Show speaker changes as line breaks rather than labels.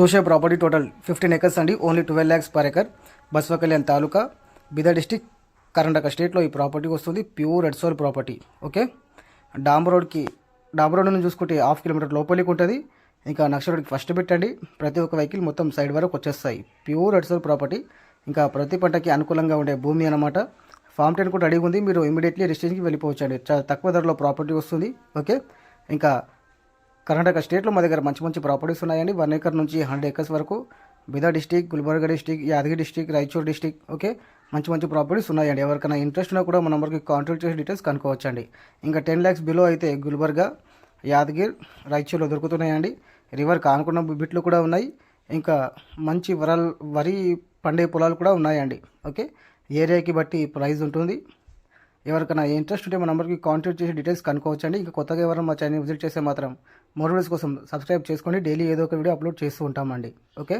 చూసే property total fifteen acres అండి. Only twelve lakhs per acre. Basava Kalyan taluka Bidar district Karnataka స్టేట్లో ఈ property వస్తుంది. Pure red soil property. Okay? డాంబర్ రోడ్కి డాంబర్ road నుంచి చూసుకుంటే హాఫ్ కిలోమీటర్ లోపలికి ఉంటుంది. ఇంకా నక్ష రోడ్కి ఫస్ట్ పెట్టండి. ప్రతి ఒక్క వెహికల్ మొత్తం సైడ్ వరకు వచ్చేస్తాయి. Pure red soil property. ఇంకా ప్రతి పంటకి అనుకూలంగా ఉండే భూమి అన్నమాట. ఫామ్ టెన్ కూడా రెడీగా ఉంది. మీరు ఇమీడియట్లీ రిజిస్ట్రేషన్కి వెళ్ళిపోవచ్చండి. చాలా తక్కువ ధరలో ప్రాపర్టీ వస్తుంది. ఓకే? ఇంకా కర్ణాటక స్టేట్లో మా దగ్గర మంచి మంచి ప్రాపర్టీస్ ఉన్నాయండి. వన్ ఏకర్ నుంచి హండ్రెడ్ ఏకర్స్ వరకు Bidar district Gulbarga district Yadgir district Raichur district okay? మంచి మంచి ప్రాపర్టీస్ ఉన్నాయండి. ఎవరికైనా ఇంట్రెస్ట్ ఉన్నా కూడా మన నెంబర్కి కాంటాక్ట్ చేసి డీటెయిల్స్ కనుక్కోవచ్చండి. ఇంకా టెన్ ల్యాక్స్ బిలో అయితే గుల్బర్గా యాదగిర్ రాయచూర్లో దొరుకుతున్నాయండి. రివర్ కానుకున్న బిట్లు కూడా ఉన్నాయి. ఇంకా మంచి వరల్ వరి పండే పొలాలు కూడా ఉన్నాయండి. ఓకే? ఏరియాకి బట్టి ప్రైస్ ఉంటుంది. ఎవరికైనా ఇంట్రెస్ట్ ఉంటే మా నెంబర్కి కాంటాక్ట్ చేసి డీటెయిల్స్ కనుక్కోవచ్చండి. ఇంకా కొత్తగా ఎవరైనా మా ఛానల్ విజిట్ చేస్తే మాత్రం మోర్ వీడియోస్ కోసం సబ్స్క్రైబ్ చేసుకోండి. డైలీ ఏదో ఒక వీడియో అప్లోడ్ చేస్తూ ఉంటామండి. ఓకే